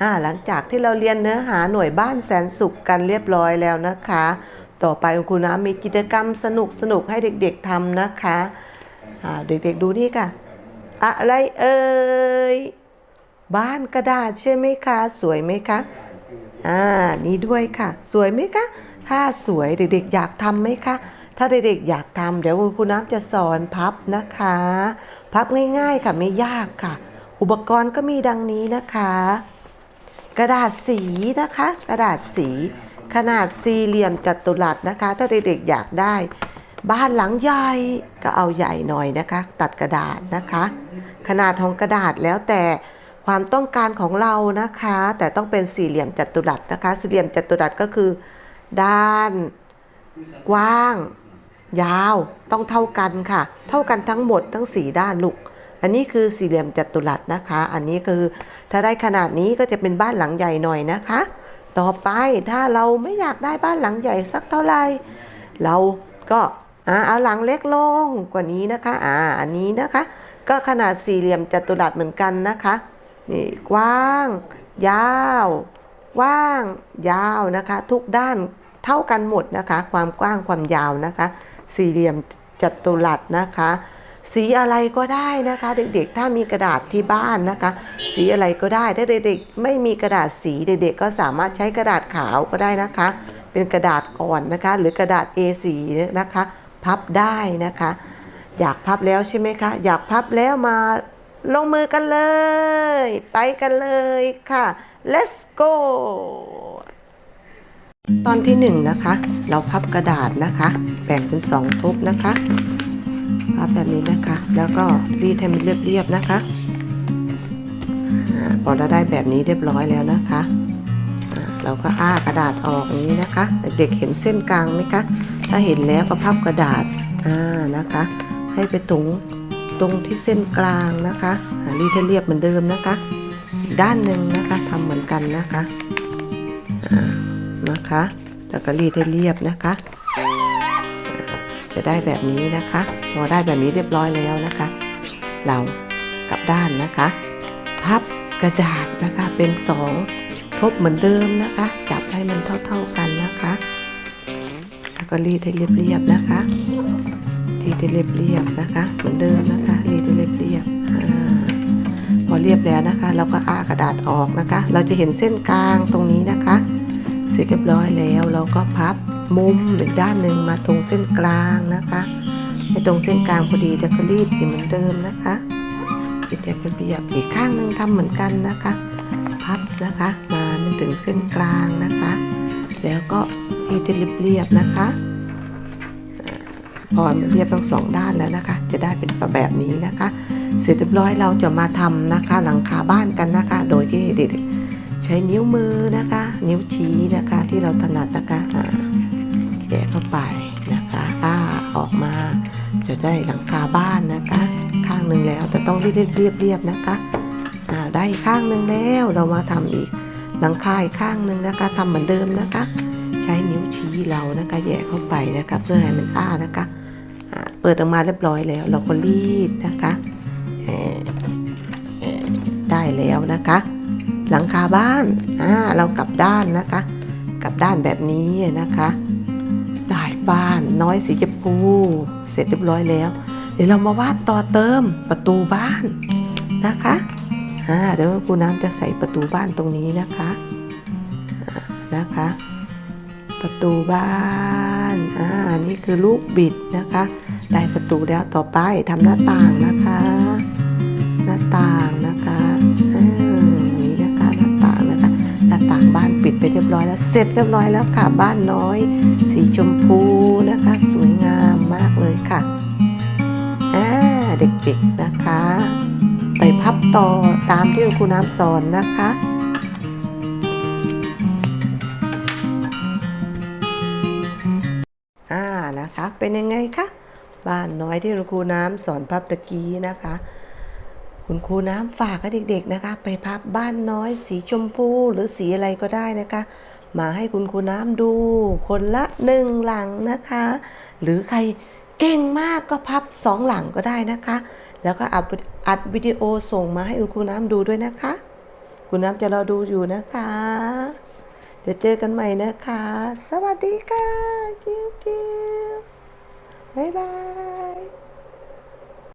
อ่าหลังจากที่เราเรียนเนื้อหาหน่วยบ้านแสนสุขกันเรียบร้อยแล้วนะคะ ต่อไปคุณครูน้ำมีกิจกรรมสนุกสนุกให้เด็กๆทำนะคะอ่าเด็กๆดูนี่ค่ะ อะไรเอ่ยบ้านกระดาษใช่ไหมคะ สวยไหมคะอ่านี่ด้วยค่ะ สวยไหมคะ ถ้าสวยเด็กๆอยากทำไหมคะ ถ้าเด็กๆอยากทำเดี๋ยวคุณครูน้ำจะสอนพับนะคะ พับง่ายๆค่ะไม่ยากค่ะ อุปกรณ์ก็มีดังนี้นะคะ กระดาษสีนะคะ กระดาษสี ขนาดสี่เหลี่ยมจัตุรัสนะคะ ถ้าเด็กๆอยากได้ บ้านหลังใหญ่ก็เอาใหญ่หน่อยนะคะ ตัดกระดาษนะคะ ขนาดของกระดาษแล้วแต่ความต้องการของเรานะคะ แต่ต้องเป็นสี่เหลี่ยมจัตุรัสนะคะ สี่เหลี่ยมจัตุรัสก็คือ ด้าน กว้าง ยาวต้องเท่ากันค่ะ เท่ากันทั้งหมดทั้งสี่ด้านลูก อันนี้คือสี่เหลี่ยมจัตุรัสนะคะ อันนี้คือถ้าได้ขนาดนี้ก็จะเป็นบ้านหลังใหญ่หน่อยนะคะ ต่อไปถ้าเราไม่อยากได้บ้านหลังใหญ่สักเท่าไหร่เราก็เอาหลังเล็กลงกว่านี้นะคะอ่าอันนี้นะคะ ก็ขนาดสี่เหลี่ยมจัตุรัสเหมือนกันนะคะนี่กว้าง ยาวกว้างยาวนะคะ ทุกด้านเท่ากันหมดนะคะ ความกว้างความยาวนะคะ สี่เหลี่ยมจัตุรัสนะคะ สีอะไรก็ได้นะคะ เด็กๆ ถ้ามีกระดาษที่บ้านนะคะ สีอะไรก็ได้ถ้าเด็กๆ ไม่มีกระดาษสีเด็กๆ ก็สามารถใช้กระดาษขาวก็ได้นะคะ เป็นกระดาษอ่อนนะคะ หรือกระดาษ A4 นะคะ พับได้นะคะ อยากพับแล้วใช่ไหมคะอยากพับแล้วมาลงมือกันเลย ไปกันเลยค่ะ let's go ตอนที่หนึ่งนะคะ เราพับกระดาษนะคะ แบ่งเป็นสองทบนะคะ พับแบบนี้นะคะ แล้วก็รีดให้มันเรียบๆนะคะอพอเราได้แบบนี้เรียบร้อยแล้วนะคะ เราก็อ้ากระดาษออกอย่างนี้นะคะ เด็กเห็นเส้นกลางไหมคะ ถ้าเห็นแล้วก็พับกระดาษอ่านะคะ ให้ไปตรงตรงที่เส้นกลางนะคะรีดให้เรียบเหมือนเดิมนะคะ ด้านหนึ่งนะคะทำเหมือนกันนะคะนะคะ แล้วก็รีดให้เรียบนะคะ จะได้แบบนี้นะคะ พอได้แบบนี้เรียบร้อยแล้วนะคะ เรากลับด้านนะคะพับกระดาษนะคะเป็นสองทบเหมือนเดิมนะคะ จับให้มันเท่า ๆกันนะคะ แล้วก็รีดให้เรียบๆนะคะรีดให้เรียบๆนะคะ เหมือนเดิมนะคะ รีดให้เรียบๆพอเรียบแล้วนะคะ เราก็อ้ากระดาษออกนะคะ เราจะเห็นเส้นกลางตรงนี้นะคะ เสร็จเรียบร้อยแล้วเราก็พับ มุมอีกด้านหนึ่งมาตรงเส้นกลางนะคะให้ตรงเส้นกลางพอดีจะก็รีดเหมือนเดิมนะคะรีดให้เรียบอีกข้างหนึ่งทำเหมือนกันนะคะ พับนะคะมามันถึงเส้นกลางนะคะ แล้วก็รีดให้เรียบๆนะคะอ่าพอเรียบทั้งสองด้านแล้วนะคะ จะได้เป็นแบบนี้นะคะ เสร็จเรียบร้อยเราจะมาทำนะคะ หลังคาบ้านกันนะคะ โดยที่เด็กใช้นิ้วมือนะคะ นิ้วชี้นะคะที่เราถนัดนะคะ เข้าไปนะคะอ้าออกมาจะได้หลังคาบ้านนะคะ ข้างหนึ่งแล้วแต่ต้องเรียบเรียบเรียบๆนะคะอ่าได้ข้างหนึ่งแล้วเรามาทำอีกหลังคาอีกข้างหนึ่งนะคะทำเหมือนเดิมนะคะ ใช้นิ้วชี้เรานะคะแยกเข้าไปนะคะ เพื่อให้มันอ้านะคะอ่าเปิดออกมาเรียบร้อยแล้ว เราก็รีดนะคะได้แล้วนะคะ หลังคาบ้านอ่าเรากลับด้านนะคะ กลับด้านแบบนี้นะคะ บ้านน้อยสีชมพูเสร็จเรียบร้อยแล้ว เดี๋ยวเรามาวาดต่อเติมประตูบ้านนะคะอ่าเดี๋ยวครูน้ำจะใส่ประตูบ้านตรงนี้นะคะนะคะ ประตูบ้านอ่านี่คือลูกบิดนะคะ ได้ประตูแล้วต่อไปทำหน้าต่างนะคะ หน้าต่างนะคะอ่านี่นะคะหน้าต่างนะคะหน้าต่างบ้านปิดไปเรียบร้อยแล้ว เสร็จเรียบร้อยแล้วค่ะบ้านน้อย สีชมพูนะคะ สวยงามมากเลยค่ะเด็กๆนะคะ ไปพับต่อตามที่คุณครูน้ำสอนนะคะอ่านะคะเป็นยังไงคะบ้านน้อยที่คุณครูน้ำสอนพับตะกี้นะคะ คุณครูน้ำฝากให้เด็กๆนะคะ ไปพับบ้านน้อยสีชมพูหรือสีอะไรก็ได้นะคะ มาให้คุณครูน้ำดู คนละหนึ่งหลังนะคะ หรือใครเก่งมากก็พับสองหลังก็ได้นะคะ แล้วก็อัดอัดวิดีโอส่งมาให้คุณครูน้ำดูด้วยนะคะ คุณน้ำจะรอดูอยู่นะคะ เดี๋ยวเจอกันใหม่นะคะ สวัสดีค่ะ กิ้วกิ้วบ๊ายบาย